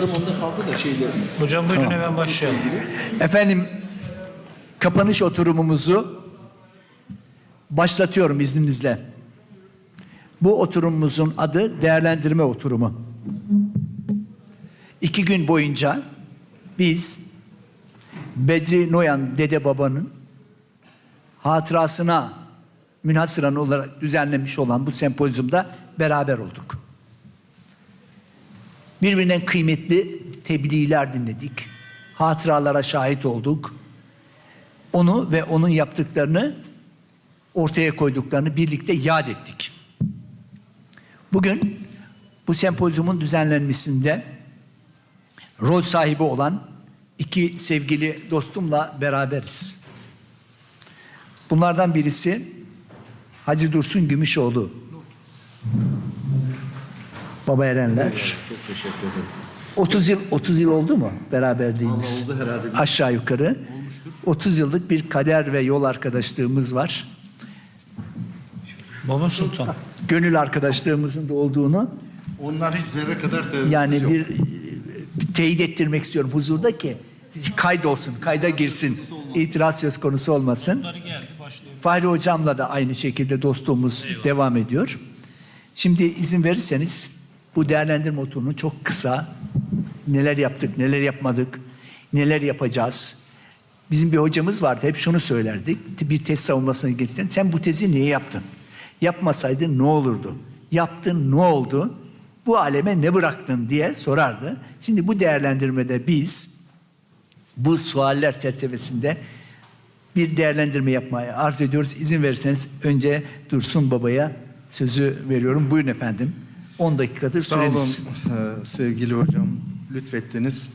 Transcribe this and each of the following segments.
Onda kaldı da şeyler. Hocam buyurun hemen başlayalım. Efendim kapanış oturumumuzu başlatıyorum izninizle. Bu oturumumuzun adı değerlendirme oturumu. İki gün boyunca biz Bedri Noyan dede babanın hatırasına münhasıran olarak düzenlenmiş olan bu sempozyumda beraber olduk. Birbirinden kıymetli tebliğler dinledik. Hatıralara şahit olduk. Onu ve onun yaptıklarını ortaya koyduklarını birlikte yad ettik. Bugün bu sempozyumun düzenlenmesinde rol sahibi olan iki sevgili dostumla beraberiz. Bunlardan birisi Hacı Dursun Gümüşoğlu. Baba Erenler. Çok teşekkür ederim. 30 yıl 30 yıl oldu mu beraberliğimiz? Oldu herhalde. Aşağı yukarı. 30 yıllık bir kader ve yol arkadaşlığımız var. Baba Sultan. Gönül arkadaşlığımızın da olduğunu Onlar hiç zerre kadar yani yok. bir, bir teyit ettirmek istiyorum huzurda ki kaydolsun, kayda girsin. İtiraz söz konusu olmasın. Bunları geldi başlıyor. Fahri hocamla da aynı şekilde dostluğumuz devam ediyor. Şimdi izin verirseniz bu değerlendirme oturumunu çok kısa neler yaptık, neler yapmadık, neler yapacağız. Bizim bir hocamız vardı hep şunu söylerdik. Bir tez savunmasına gelirken sen bu tezi niye yaptın? Yapmasaydın ne olurdu? Yaptın ne oldu? Bu aleme ne bıraktın diye sorardı. Şimdi bu değerlendirmede biz bu sualler çerçevesinde bir değerlendirme yapmaya arz ediyoruz. İzin verirseniz önce Dursun Baba'ya sözü veriyorum. Buyurun efendim. 10 dakikadır Sağ olun süreniz. e, sevgili hocam. Lütfettiniz.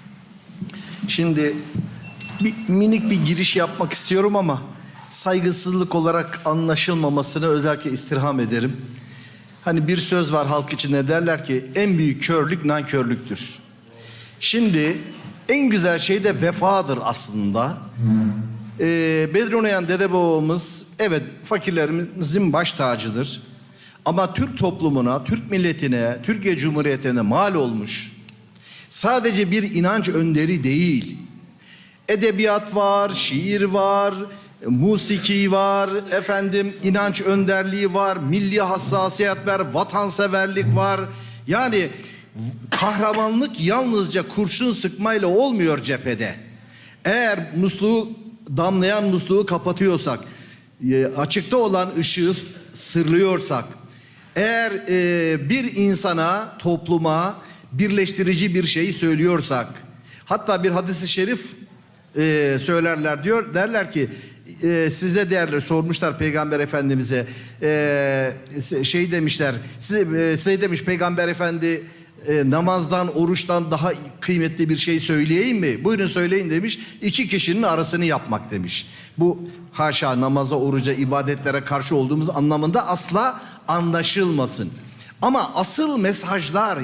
Şimdi bir, minik bir giriş yapmak istiyorum ama saygısızlık olarak anlaşılmamasını özellikle istirham ederim. Hani bir söz var halk içinde derler ki en büyük körlük nankörlüktür. Şimdi en güzel şey de vefadır aslında. Ee, Bedri Onayan dede babamız evet fakirlerimizin baş tacıdır. Ama Türk toplumuna, Türk milletine, Türkiye Cumhuriyeti'ne mal olmuş. Sadece bir inanç önderi değil. Edebiyat var, şiir var, musiki var, efendim inanç önderliği var, milli hassasiyet var, vatanseverlik var. Yani kahramanlık yalnızca kurşun sıkmayla olmuyor cephede. Eğer musluğu damlayan musluğu kapatıyorsak, e, açıkta olan ışığı sırlıyorsak, eğer e, bir insana, topluma birleştirici bir şeyi söylüyorsak, hatta bir hadisi şerif e, söylerler diyor, derler ki e, size değerler sormuşlar peygamber efendimize e, şey demişler size, e, size demiş peygamber efendi e, namazdan oruçtan daha kıymetli bir şey söyleyeyim mi? Buyurun söyleyin demiş. İki kişinin arasını yapmak demiş. Bu haşa namaza, oruca, ibadetlere karşı olduğumuz anlamında asla anlaşılmasın. Ama asıl mesajlar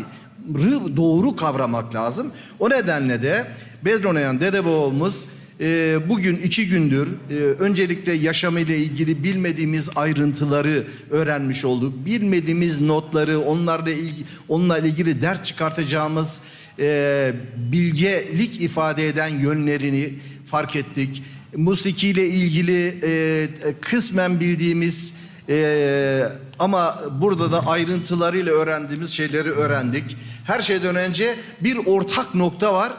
doğru kavramak lazım. O nedenle de Bedronayan dede babamız e, bugün iki gündür e, öncelikle yaşamıyla ilgili bilmediğimiz ayrıntıları öğrenmiş olduk. Bilmediğimiz notları, onlarla ilgili, onunla ilgili ders çıkartacağımız e, bilgelik ifade eden yönlerini fark ettik. Musikiyle ilgili e, kısmen bildiğimiz e, ama burada da ayrıntılarıyla öğrendiğimiz şeyleri öğrendik. Her şeyden önce bir ortak nokta var.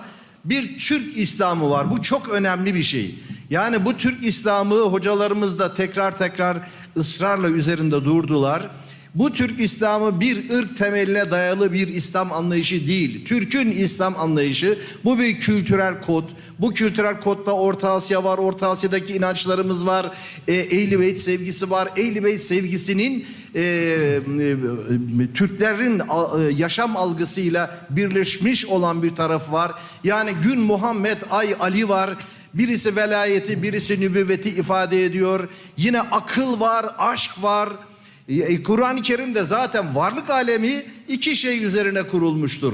Bir Türk İslamı var. Bu çok önemli bir şey. Yani bu Türk İslamı hocalarımız da tekrar tekrar ısrarla üzerinde durdular. Bu Türk İslamı bir ırk temeline dayalı bir İslam anlayışı değil. Türk'ün İslam anlayışı bu bir kültürel kod. Bu kültürel kodda Orta Asya var, Orta Asya'daki inançlarımız var. E, Ehl-i Beyt sevgisi var. Ehl-i Beyt sevgisinin e, e, Türklerin a- e, yaşam algısıyla birleşmiş olan bir tarafı var. Yani gün Muhammed, ay Ali var. Birisi velayeti, birisi nübüvveti ifade ediyor. Yine akıl var, aşk var. E, Kur'an-ı Kerim'de zaten varlık alemi iki şey üzerine kurulmuştur.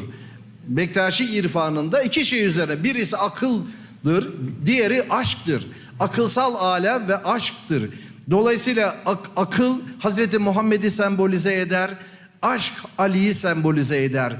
Bektaşi irfanında iki şey üzerine. Birisi akıldır, diğeri aşktır. Akılsal alem ve aşktır. Dolayısıyla ak- akıl Hazreti Muhammed'i sembolize eder, aşk Ali'yi sembolize eder.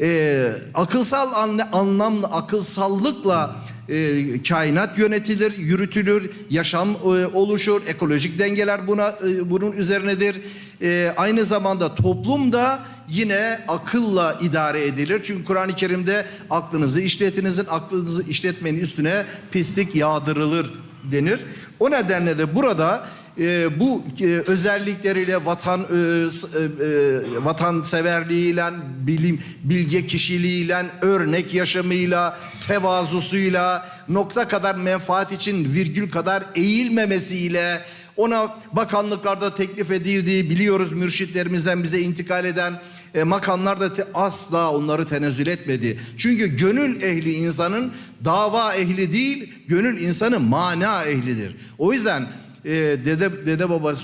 e, akılsal anla- anlamlı akılsallıkla e, kainat yönetilir, yürütülür, yaşam e, oluşur, ekolojik dengeler buna e, bunun üzerinedir. E, aynı zamanda toplum da yine akılla idare edilir. Çünkü Kur'an-ı Kerim'de aklınızı işletinizin, aklınızı işletmenin üstüne pislik yağdırılır denir. O nedenle de burada e, bu e, özellikleriyle vatan e, e, vatanseverliğiyle, bilim bilge kişiliğiyle, örnek yaşamıyla, tevazusuyla, nokta kadar menfaat için virgül kadar eğilmemesiyle, ona bakanlıklarda teklif edildiği biliyoruz mürşitlerimizden bize intikal eden e, makamlar da te- asla onları tenezzül etmedi. Çünkü gönül ehli insanın dava ehli değil, gönül insanı mana ehlidir. O yüzden e, dede dede baba e,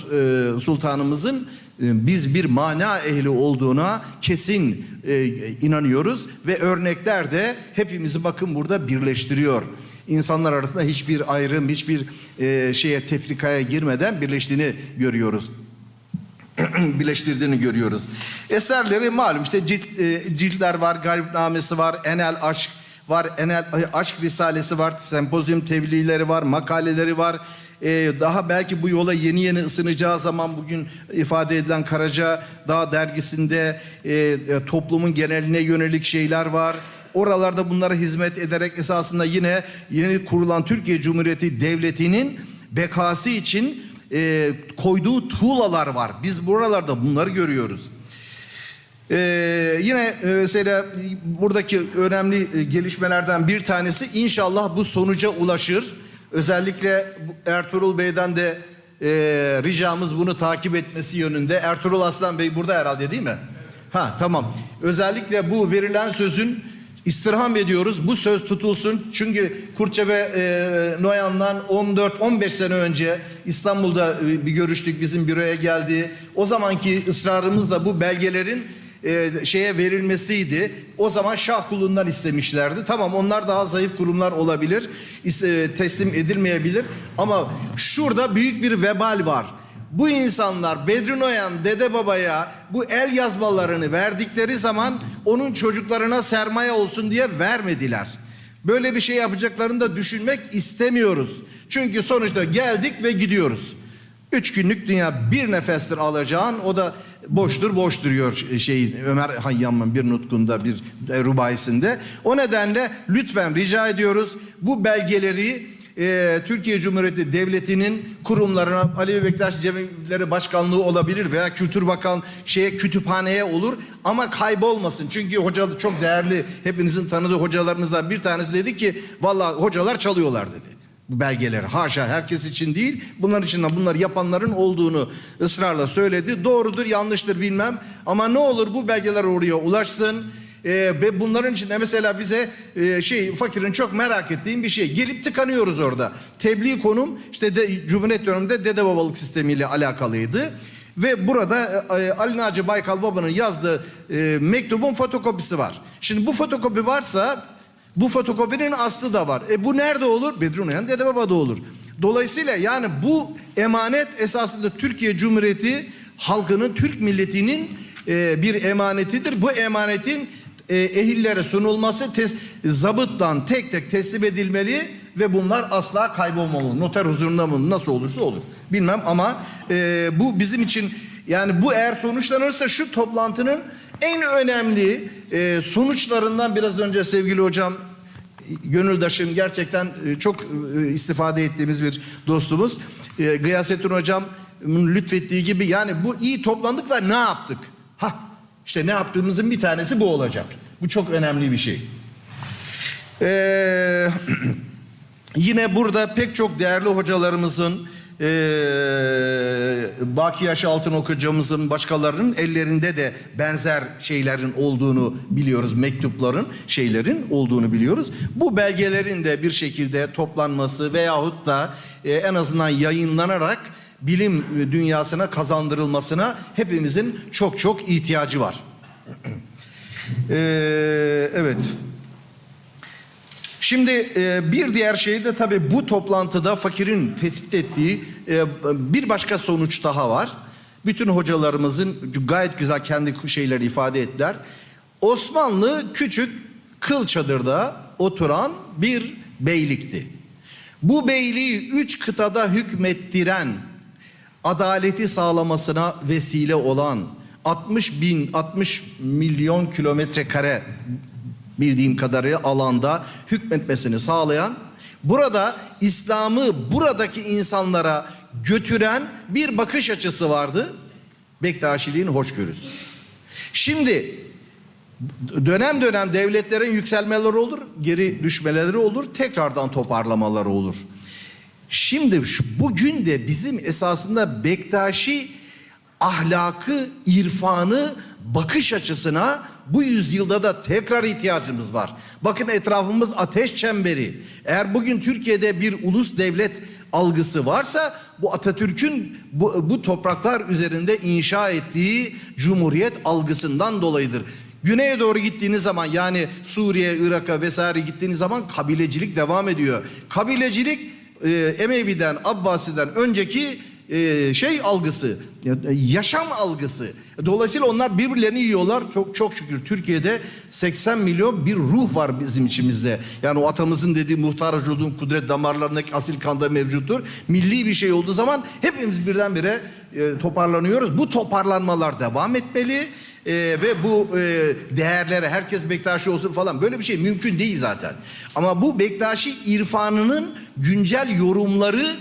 sultanımızın e, biz bir mana ehli olduğuna kesin e, inanıyoruz ve örnekler de hepimizi bakın burada birleştiriyor. İnsanlar arasında hiçbir ayrım, hiçbir e, şeye tefrikaya girmeden birleştiğini görüyoruz birleştirdiğini görüyoruz. Eserleri malum işte cilt, e, ciltler var, garipnamesi var, enel aşk var, enel aşk risalesi var, sempozyum tebliğleri var, makaleleri var. E, daha belki bu yola yeni yeni ısınacağı zaman bugün ifade edilen Karaca Dağ dergisinde e, e, toplumun geneline yönelik şeyler var. Oralarda bunlara hizmet ederek esasında yine yeni kurulan Türkiye Cumhuriyeti Devleti'nin bekası için e, koyduğu tuğlalar var. Biz buralarda bunları görüyoruz. Ee, yine e, mesela buradaki önemli gelişmelerden bir tanesi inşallah bu sonuca ulaşır. Özellikle Ertuğrul Bey'den de e, ricamız bunu takip etmesi yönünde. Ertuğrul Aslan Bey burada herhalde değil mi? Ha tamam. Özellikle bu verilen sözün istirham ediyoruz. Bu söz tutulsun. Çünkü Kurtça ve e, Noyan'dan 14-15 sene önce İstanbul'da e, bir görüştük. Bizim büroya geldi. O zamanki ısrarımız da bu belgelerin e, şeye verilmesiydi. O zaman Şah kulundan istemişlerdi. Tamam onlar daha zayıf kurumlar olabilir. e, teslim edilmeyebilir. Ama şurada büyük bir vebal var. Bu insanlar Bedri Noyan dede babaya bu el yazmalarını verdikleri zaman onun çocuklarına sermaye olsun diye vermediler. Böyle bir şey yapacaklarını da düşünmek istemiyoruz. Çünkü sonuçta geldik ve gidiyoruz. Üç günlük dünya bir nefestir alacağın o da boştur boş duruyor şey Ömer Hayyam'ın bir nutkunda bir e, rubayisinde. O nedenle lütfen rica ediyoruz bu belgeleri e, Türkiye Cumhuriyeti Devleti'nin kurumlarına Ali Bektaş Cemilleri Başkanlığı olabilir veya Kültür Bakan şeye kütüphaneye olur ama kaybolmasın. Çünkü hoca çok değerli hepinizin tanıdığı hocalarınızdan bir tanesi dedi ki vallahi hocalar çalıyorlar dedi belgeleri. Haşa herkes için değil. Bunlar için de bunları yapanların olduğunu ısrarla söyledi. Doğrudur, yanlıştır bilmem. Ama ne olur bu belgeler oraya ulaşsın. Ee, ve bunların içinde mesela bize e, şey fakirin çok merak ettiğim bir şey. Gelip tıkanıyoruz orada. Tebliğ konum işte de, Cumhuriyet döneminde dede babalık sistemiyle alakalıydı. Ve burada e, Ali Naci Baykal Baba'nın yazdığı e, mektubun fotokopisi var. Şimdi bu fotokopi varsa bu fotokopinin aslı da var. E bu nerede olur? Bedri Unayan Dede Baba'da olur. Dolayısıyla yani bu emanet esasında Türkiye Cumhuriyeti halkının, Türk milletinin e, bir emanetidir. Bu emanetin e, ehillere sunulması tes, zabıttan tek tek teslim edilmeli ve bunlar asla kaybolmamalı. Noter huzurunda mı nasıl olursa olur. Bilmem ama e, bu bizim için yani bu eğer sonuçlanırsa şu toplantının en önemli e, sonuçlarından biraz önce sevgili hocam Gönüldaş'ın gerçekten e, çok e, istifade ettiğimiz bir dostumuz. E, Gıyasettin hocam lütfettiği gibi yani bu iyi toplandık ve ne yaptık? Ha işte ne yaptığımızın bir tanesi bu olacak. Bu çok önemli bir şey. Eee Yine burada pek çok değerli hocalarımızın, eee Baki Yaş Altın hocamızın, başkalarının ellerinde de benzer şeylerin olduğunu biliyoruz. Mektupların, şeylerin olduğunu biliyoruz. Bu belgelerin de bir şekilde toplanması veyahut da eee, en azından yayınlanarak bilim dünyasına kazandırılmasına hepimizin çok çok ihtiyacı var. Eee, evet. Şimdi e, bir diğer şey de tabii bu toplantıda fakirin tespit ettiği e, bir başka sonuç daha var. Bütün hocalarımızın gayet güzel kendi şeyleri ifade ettiler. Osmanlı küçük kıl çadırda oturan bir beylikti. Bu beyliği üç kıtada hükmettiren, adaleti sağlamasına vesile olan 60 bin, 60 milyon kilometre kare bildiğim kadarıyla alanda hükmetmesini sağlayan, burada İslam'ı buradaki insanlara götüren bir bakış açısı vardı. Bektaşiliğin hoşgörüsü. Şimdi dönem dönem devletlerin yükselmeleri olur, geri düşmeleri olur, tekrardan toparlamaları olur. Şimdi şu, bugün de bizim esasında Bektaşi ahlakı, irfanı, bakış açısına bu yüzyılda da tekrar ihtiyacımız var. Bakın etrafımız ateş çemberi. Eğer bugün Türkiye'de bir ulus devlet algısı varsa bu Atatürk'ün bu, bu topraklar üzerinde inşa ettiği cumhuriyet algısından dolayıdır. Güneye doğru gittiğiniz zaman yani Suriye, Irak'a vesaire gittiğiniz zaman kabilecilik devam ediyor. Kabilecilik e, Emevi'den, Abbasi'den önceki e, şey algısı, ya- yaşam algısı. Dolayısıyla onlar birbirlerini yiyorlar. Çok çok şükür Türkiye'de 80 milyon bir ruh var bizim içimizde. Yani o atamızın dediği muhtar vücudun kudret damarlarındaki asil kanda mevcuttur. Milli bir şey olduğu zaman hepimiz birdenbire e, toparlanıyoruz. Bu toparlanmalar devam etmeli. E, ve bu e, değerlere herkes Bektaşi olsun falan böyle bir şey mümkün değil zaten. Ama bu Bektaşi irfanının güncel yorumlarının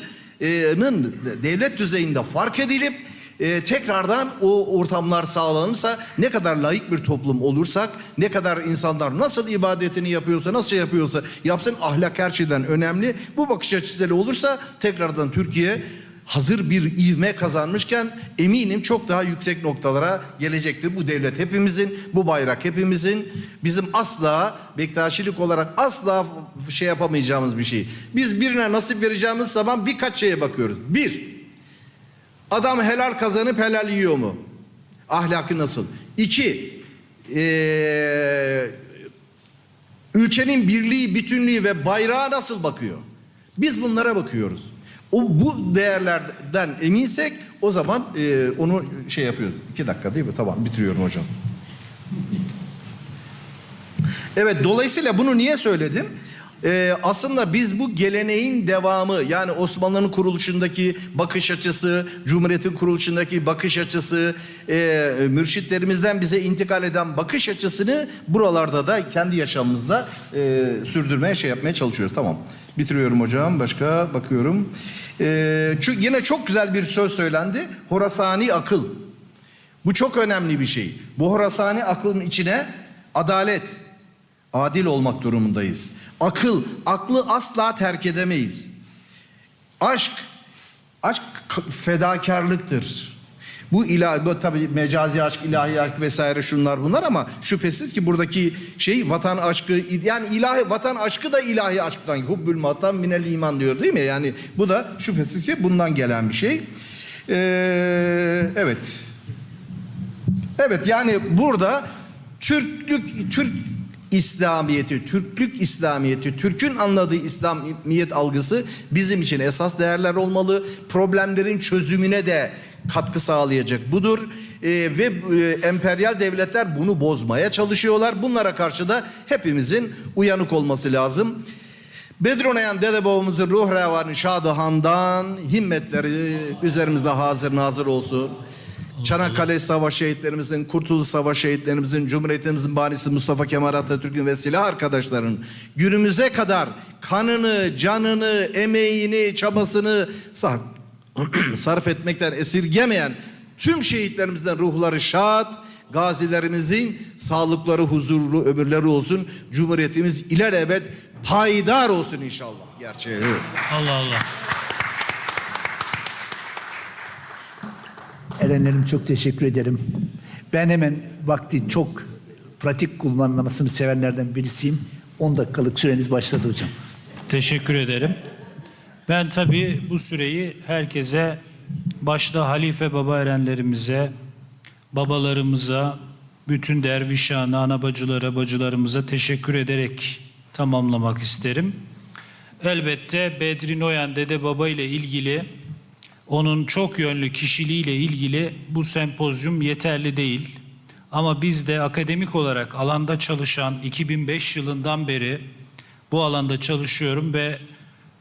devlet düzeyinde fark edilip e, tekrardan o ortamlar sağlanırsa ne kadar layık bir toplum olursak ne kadar insanlar nasıl ibadetini yapıyorsa nasıl yapıyorsa yapsın ahlak her şeyden önemli. Bu bakış açısıyla olursa tekrardan Türkiye hazır bir ivme kazanmışken eminim çok daha yüksek noktalara gelecektir. Bu devlet hepimizin, bu bayrak hepimizin. Bizim asla Bektaşilik olarak asla şey yapamayacağımız bir şey. Biz birine nasip vereceğimiz zaman birkaç şeye bakıyoruz. Bir, adam helal kazanıp helal yiyor mu? Ahlakı nasıl? İki, eee ülkenin birliği, bütünlüğü ve bayrağı nasıl bakıyor? Biz bunlara bakıyoruz. O bu değerlerden eminsek o zaman e, onu şey yapıyoruz. İki dakika değil mi? Tamam bitiriyorum hocam. Evet dolayısıyla bunu niye söyledim? Ee, aslında biz bu geleneğin devamı yani Osmanlı'nın kuruluşundaki bakış açısı, Cumhuriyet'in kuruluşundaki bakış açısı, e, mürşitlerimizden bize intikal eden bakış açısını buralarda da kendi yaşamımızda e, sürdürmeye şey yapmaya çalışıyoruz. Tamam bitiriyorum hocam başka bakıyorum. Ee, çünkü yine çok güzel bir söz söylendi. Horasani akıl. Bu çok önemli bir şey. Bu Horasani aklın içine adalet, adil olmak durumundayız. Akıl, aklı asla terk edemeyiz. Aşk, aşk fedakarlıktır. Bu ilahi, bu tabii mecazi aşk, ilahi aşk vesaire şunlar bunlar ama şüphesiz ki buradaki şey vatan aşkı, yani ilahi vatan aşkı da ilahi aşktan, hubbül vatan minel iman diyor değil mi? Yani bu da şüphesiz ki bundan gelen bir şey. Ee, evet. Evet yani burada Türklük, Türk İslamiyeti, Türklük İslamiyeti, Türk'ün anladığı İslamiyet algısı bizim için esas değerler olmalı. Problemlerin çözümüne de katkı sağlayacak budur. Ee, ve e, emperyal devletler bunu bozmaya çalışıyorlar. Bunlara karşı da hepimizin uyanık olması lazım. Bedronayan dede babamızın ruh revanı şadıhandan himmetleri üzerimizde hazır nazır olsun. Çanakkale Savaş şehitlerimizin, Kurtuluş Savaş şehitlerimizin, Cumhuriyetimizin banisi Mustafa Kemal Atatürk'ün ve silah arkadaşların günümüze kadar kanını, canını, emeğini, çabasını sarf etmekten esirgemeyen tüm şehitlerimizden ruhları şad, gazilerimizin sağlıkları, huzurlu ömürleri olsun. Cumhuriyetimiz ilelebet payidar olsun inşallah. Gerçeği. Allah Allah. Erenlerim çok teşekkür ederim. Ben hemen vakti çok pratik kullanılmasını sevenlerden birisiyim. 10 dakikalık süreniz başladı hocam. Teşekkür ederim. Ben tabii bu süreyi herkese başta halife baba erenlerimize, babalarımıza, bütün dervişhane, ana bacılara, bacılarımıza teşekkür ederek tamamlamak isterim. Elbette Bedri Noyan Dede Baba ile ilgili onun çok yönlü kişiliğiyle ilgili bu sempozyum yeterli değil. Ama biz de akademik olarak alanda çalışan 2005 yılından beri bu alanda çalışıyorum ve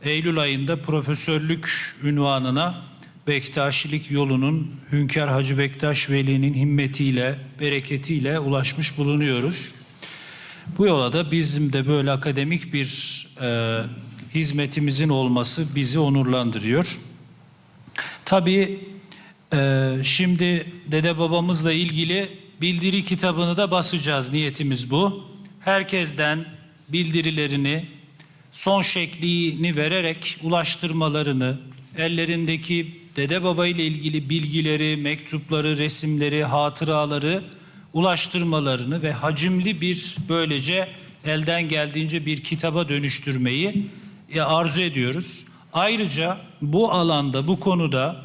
Eylül ayında profesörlük ünvanına Bektaşilik yolunun Hünkar Hacı Bektaş Veli'nin himmetiyle, bereketiyle ulaşmış bulunuyoruz. Bu yola da bizim de böyle akademik bir e, hizmetimizin olması bizi onurlandırıyor. Tabii e, şimdi dede babamızla ilgili bildiri kitabını da basacağız. Niyetimiz bu. Herkesten bildirilerini son şeklini vererek ulaştırmalarını, ellerindeki dede baba ile ilgili bilgileri, mektupları, resimleri, hatıraları ulaştırmalarını ve hacimli bir böylece elden geldiğince bir kitaba dönüştürmeyi e, arzu ediyoruz. Ayrıca bu alanda, bu konuda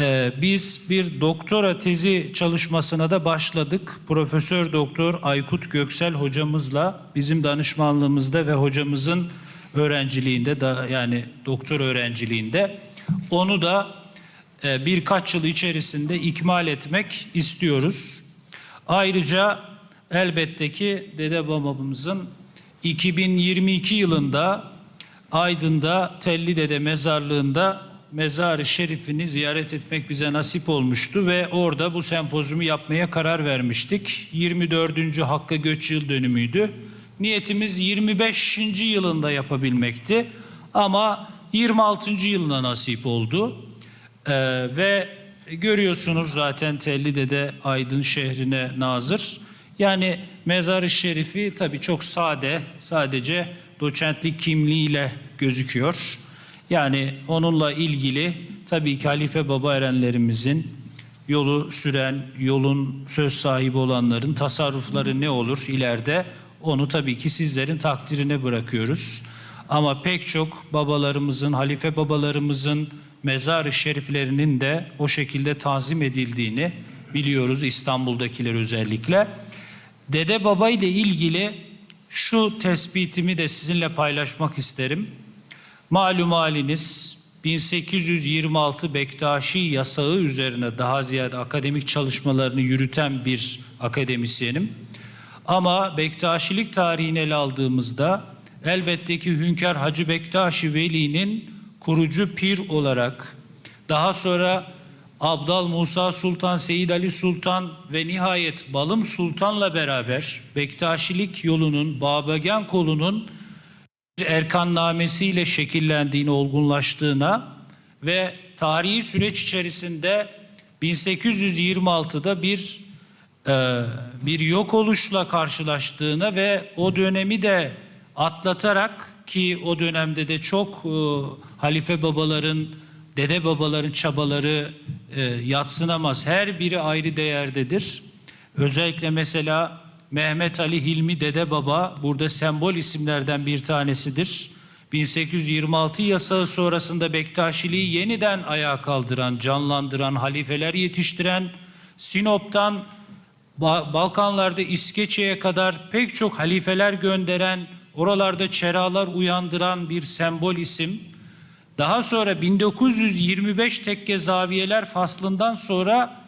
e, biz bir doktora tezi çalışmasına da başladık. Profesör Doktor Aykut Göksel hocamızla bizim danışmanlığımızda ve hocamızın öğrenciliğinde da yani doktor öğrenciliğinde onu da e, birkaç yıl içerisinde ikmal etmek istiyoruz. Ayrıca elbette ki dede babamızın 2022 yılında Aydın'da Telli Dede mezarlığında mezarı şerifini ziyaret etmek bize nasip olmuştu ve orada bu sempozumu yapmaya karar vermiştik. 24. Hakkı Göç Yıl dönümüydü. Niyetimiz 25. yılında yapabilmekti ama 26. yılına nasip oldu. Ee, ve görüyorsunuz zaten Telli'de de Aydın şehrine nazır. Yani mezarı şerifi tabii çok sade, sadece doçentlik kimliğiyle gözüküyor. Yani onunla ilgili tabii ki Halife Baba Erenlerimizin yolu süren, yolun söz sahibi olanların tasarrufları ne olur ileride onu tabii ki sizlerin takdirine bırakıyoruz. Ama pek çok babalarımızın, halife babalarımızın mezar-ı şeriflerinin de o şekilde tanzim edildiğini biliyoruz İstanbul'dakiler özellikle. Dede baba ile ilgili şu tespitimi de sizinle paylaşmak isterim. Malum haliniz 1826 Bektaşi yasağı üzerine daha ziyade akademik çalışmalarını yürüten bir akademisyenim. Ama Bektaşilik tarihini ele aldığımızda elbette ki Hünkar Hacı Bektaşi Veli'nin kurucu pir olarak daha sonra Abdal Musa Sultan, Seyyid Ali Sultan ve nihayet Balım Sultan'la beraber Bektaşilik yolunun, Babagan kolunun erkannamesiyle şekillendiğini, olgunlaştığına ve tarihi süreç içerisinde 1826'da bir bir yok oluşla karşılaştığına ve o dönemi de atlatarak ki o dönemde de çok e, halife babaların, dede babaların çabaları e, yatsınamaz. Her biri ayrı değerdedir. Özellikle mesela Mehmet Ali Hilmi Dede Baba burada sembol isimlerden bir tanesidir. 1826 yasağı sonrasında Bektaşiliği yeniden ayağa kaldıran, canlandıran, halifeler yetiştiren, Sinop'tan Ba- Balkanlarda İskeçe'ye kadar pek çok halifeler gönderen, oralarda çeralar uyandıran bir sembol isim. Daha sonra 1925 tekke zaviyeler faslından sonra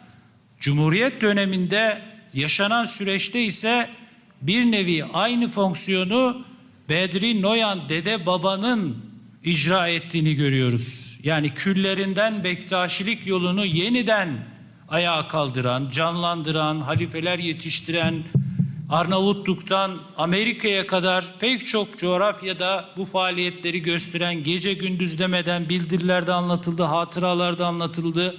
Cumhuriyet döneminde yaşanan süreçte ise bir nevi aynı fonksiyonu Bedri Noyan Dede Baba'nın icra ettiğini görüyoruz. Yani küllerinden Bektaşilik yolunu yeniden ayağa kaldıran, canlandıran, halifeler yetiştiren, Arnavutluk'tan Amerika'ya kadar pek çok coğrafyada bu faaliyetleri gösteren gece gündüz demeden bildirilerde anlatıldı, hatıralarda anlatıldı.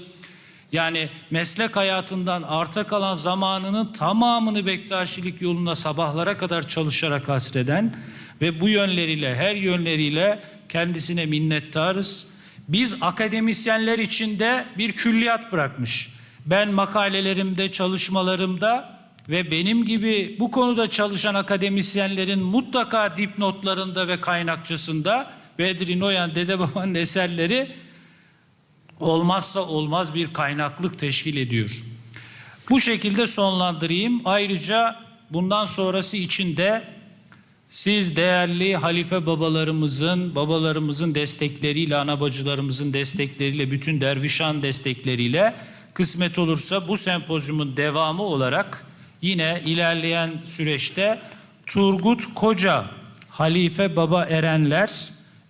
Yani meslek hayatından arta kalan zamanının tamamını Bektaşilik yoluna sabahlara kadar çalışarak hasreden ve bu yönleriyle her yönleriyle kendisine minnettarız. Biz akademisyenler için de bir külliyat bırakmış. Ben makalelerimde, çalışmalarımda ve benim gibi bu konuda çalışan akademisyenlerin mutlaka dipnotlarında ve kaynakçasında Bedri Noyan Dede Baba'nın eserleri olmazsa olmaz bir kaynaklık teşkil ediyor. Bu şekilde sonlandırayım. Ayrıca bundan sonrası için de siz değerli halife babalarımızın, babalarımızın destekleriyle, anabacılarımızın destekleriyle, bütün dervişan destekleriyle kısmet olursa bu sempozyumun devamı olarak yine ilerleyen süreçte Turgut Koca, Halife Baba Erenler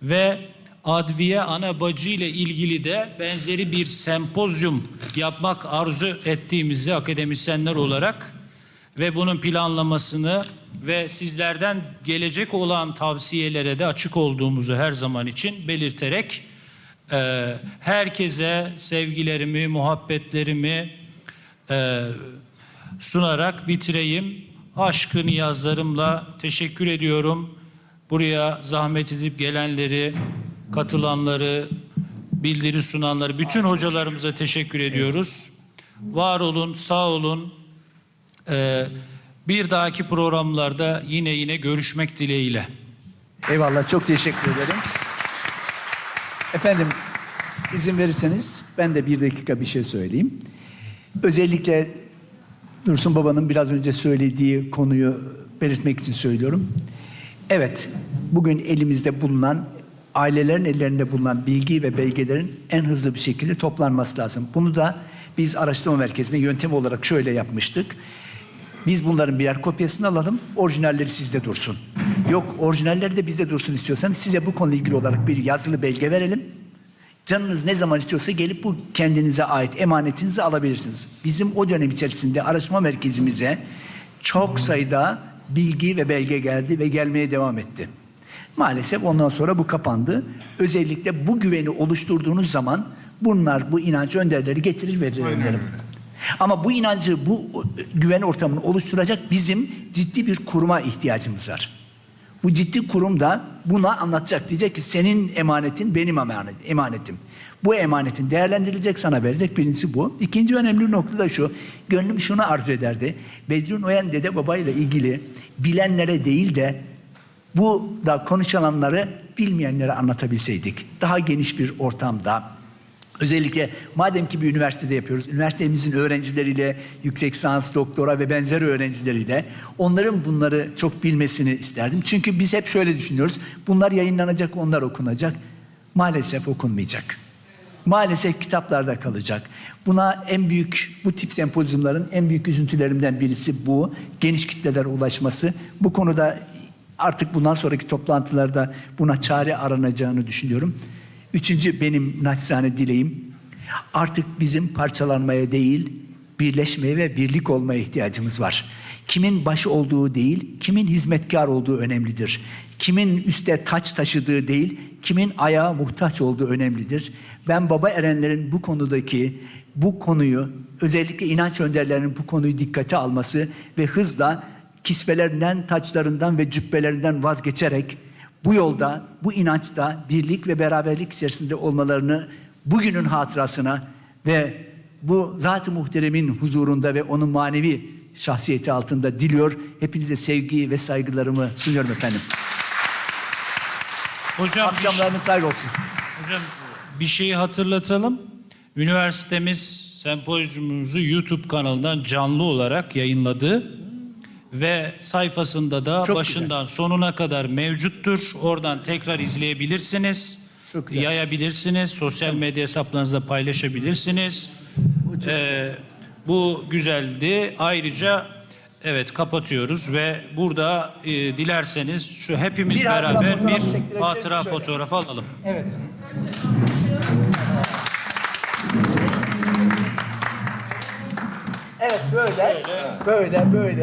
ve Adviye Ana Bacı ile ilgili de benzeri bir sempozyum yapmak arzu ettiğimizi akademisyenler olarak ve bunun planlamasını ve sizlerden gelecek olan tavsiyelere de açık olduğumuzu her zaman için belirterek e, herkese sevgilerimi, muhabbetlerimi e, sunarak bitireyim. Aşkı niyazlarımla teşekkür ediyorum. Buraya zahmet edip gelenleri, katılanları, bildiri sunanları, bütün hocalarımıza teşekkür ediyoruz. Var olun, sağ olun. Ee, bir dahaki programlarda yine yine görüşmek dileğiyle. Eyvallah çok teşekkür ederim. Efendim izin verirseniz ben de bir dakika bir şey söyleyeyim. Özellikle Dursun Baba'nın biraz önce söylediği konuyu belirtmek için söylüyorum. Evet, bugün elimizde bulunan, ailelerin ellerinde bulunan bilgi ve belgelerin en hızlı bir şekilde toplanması lazım. Bunu da biz araştırma merkezinde yöntem olarak şöyle yapmıştık. Biz bunların birer kopyasını alalım, orijinalleri sizde dursun. Yok, orijinalleri de bizde dursun istiyorsanız size bu konuyla ilgili olarak bir yazılı belge verelim. Canınız ne zaman istiyorsa gelip bu kendinize ait emanetinizi alabilirsiniz. Bizim o dönem içerisinde araştırma merkezimize çok sayıda bilgi ve belge geldi ve gelmeye devam etti. Maalesef ondan sonra bu kapandı. Özellikle bu güveni oluşturduğunuz zaman bunlar bu inanç önderleri getirir verir önlerim. Ama bu inancı, bu güven ortamını oluşturacak bizim ciddi bir kuruma ihtiyacımız var. Bu ciddi kurum da buna anlatacak. Diyecek ki senin emanetin benim emanet- emanetim. Bu emanetin değerlendirilecek sana verecek birincisi bu. İkinci önemli nokta da şu. Gönlüm şunu arzu ederdi. Bedrun Oyan dede babayla ilgili bilenlere değil de bu da konuşulanları bilmeyenlere anlatabilseydik. Daha geniş bir ortamda Özellikle madem ki bir üniversitede yapıyoruz, üniversitemizin öğrencileriyle, yüksek lisans, doktora ve benzeri öğrencileriyle onların bunları çok bilmesini isterdim. Çünkü biz hep şöyle düşünüyoruz, bunlar yayınlanacak, onlar okunacak. Maalesef okunmayacak. Maalesef kitaplarda kalacak. Buna en büyük, bu tip sempozyumların en büyük üzüntülerimden birisi bu. Geniş kitlelere ulaşması. Bu konuda artık bundan sonraki toplantılarda buna çare aranacağını düşünüyorum. Üçüncü benim naçizane dileğim artık bizim parçalanmaya değil birleşmeye ve birlik olmaya ihtiyacımız var. Kimin başı olduğu değil, kimin hizmetkar olduğu önemlidir. Kimin üste taç taşıdığı değil, kimin ayağa muhtaç olduğu önemlidir. Ben baba erenlerin bu konudaki bu konuyu özellikle inanç önderlerinin bu konuyu dikkate alması ve hızla kisvelerinden, taçlarından ve cübbelerinden vazgeçerek bu yolda, bu inançta birlik ve beraberlik içerisinde olmalarını bugünün hatırasına ve bu zat-ı muhteremin huzurunda ve onun manevi şahsiyeti altında diliyor. Hepinize sevgi ve saygılarımı sunuyorum efendim. Hocam Akşamlarınız saygı olsun. hocam bir şeyi hatırlatalım. Üniversitemiz sempozyumumuzu YouTube kanalından canlı olarak yayınladı ve sayfasında da Çok başından sonuna kadar mevcuttur. Oradan tekrar izleyebilirsiniz. Çok güzel. Yayabilirsiniz. Sosyal medya hesaplarınızda paylaşabilirsiniz. Ee, bu güzeldi. Ayrıca evet kapatıyoruz ve burada e, dilerseniz şu hepimiz Bir hatıra beraber fotoğrafı bir hatıra şöyle. fotoğrafı alalım. Evet. Evet böyle, böyle, böyle.